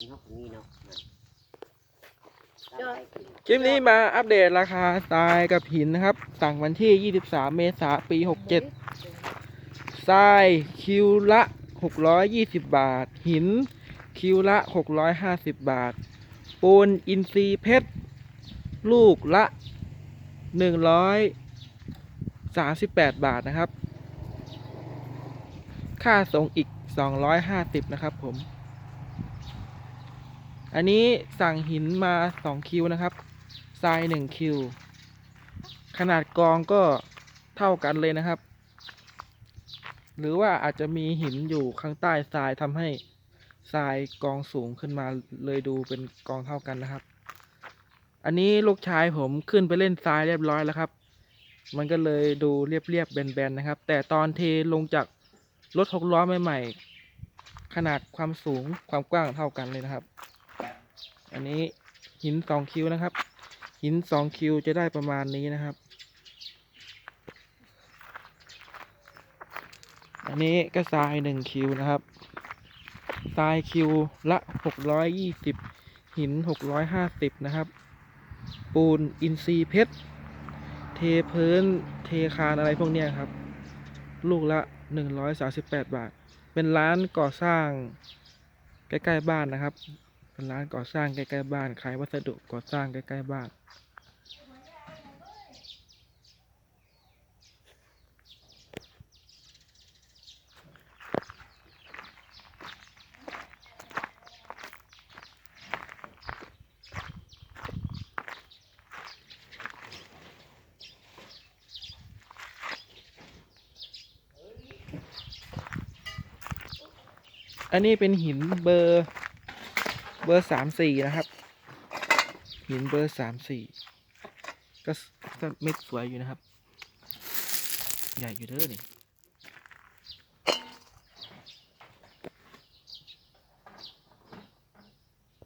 นาะนี่เนาะคลิปนี้มาอัปเดตราคาทรายกับหินนะครับ สั่งวันที่ 23 เมษายนปี 67ทรายคิวละ 620 บาท หินคิวละ 650 บาท ปูนอินทรีย์เพชร ลูกละ 138 บาทนะครับ ค่าส่งอีก 250 นะครับผม อันนี้สั่งหินมา2คิวนะครับทราย1คิว ขนาดกองก็เท่ากันเลยนะครับ หรือว่าอาจจะมีหินอยู่ข้างใต้ทรายทำให้ทรายกองสูงขึ้นมาเลยดูเป็นกองเท่ากันนะครับ อันนี้ลูกชายผมขึ้นไปเล่นทรายเรียบร้อยแล้วครับ มันก็เลยดูเรียบๆแบนๆนะครับ แต่ตอนเทลงจากรถหกล้อใหม่ๆขนาดความสูงความกว้างเท่ากันเลยนะครับ อันนี้หินสองคิวนะครับ หินสองคิวจะได้ประมาณนี้นะครับ อันนี้ก็ทรายหนึ่งคิวนะครับทรายคิวละหกร้อยยี่สิบหินหกร้อยห้าสิบนะครับ ปูนอินทรีเพชรเทพื้นเทคานอะไรพวกเนี้ยครับ ลูกละหนึ่งร้อยสาสิบแปดบาท เป็นร้านก่อสร้างใกล้ ๆ บ้านนะครับ เป็นร้านก่อสร้างใกล้ๆบ้านขายวัสดุก่อสร้างใกล้ๆบ้านอันนี้เป็นหินเบอร์ เบอร์สามสี่นะครับ หินเบอร์สามสี่ก็สก็เม็ดสวยอยู่นะครับ ใหญ่อยู่เด้อนี่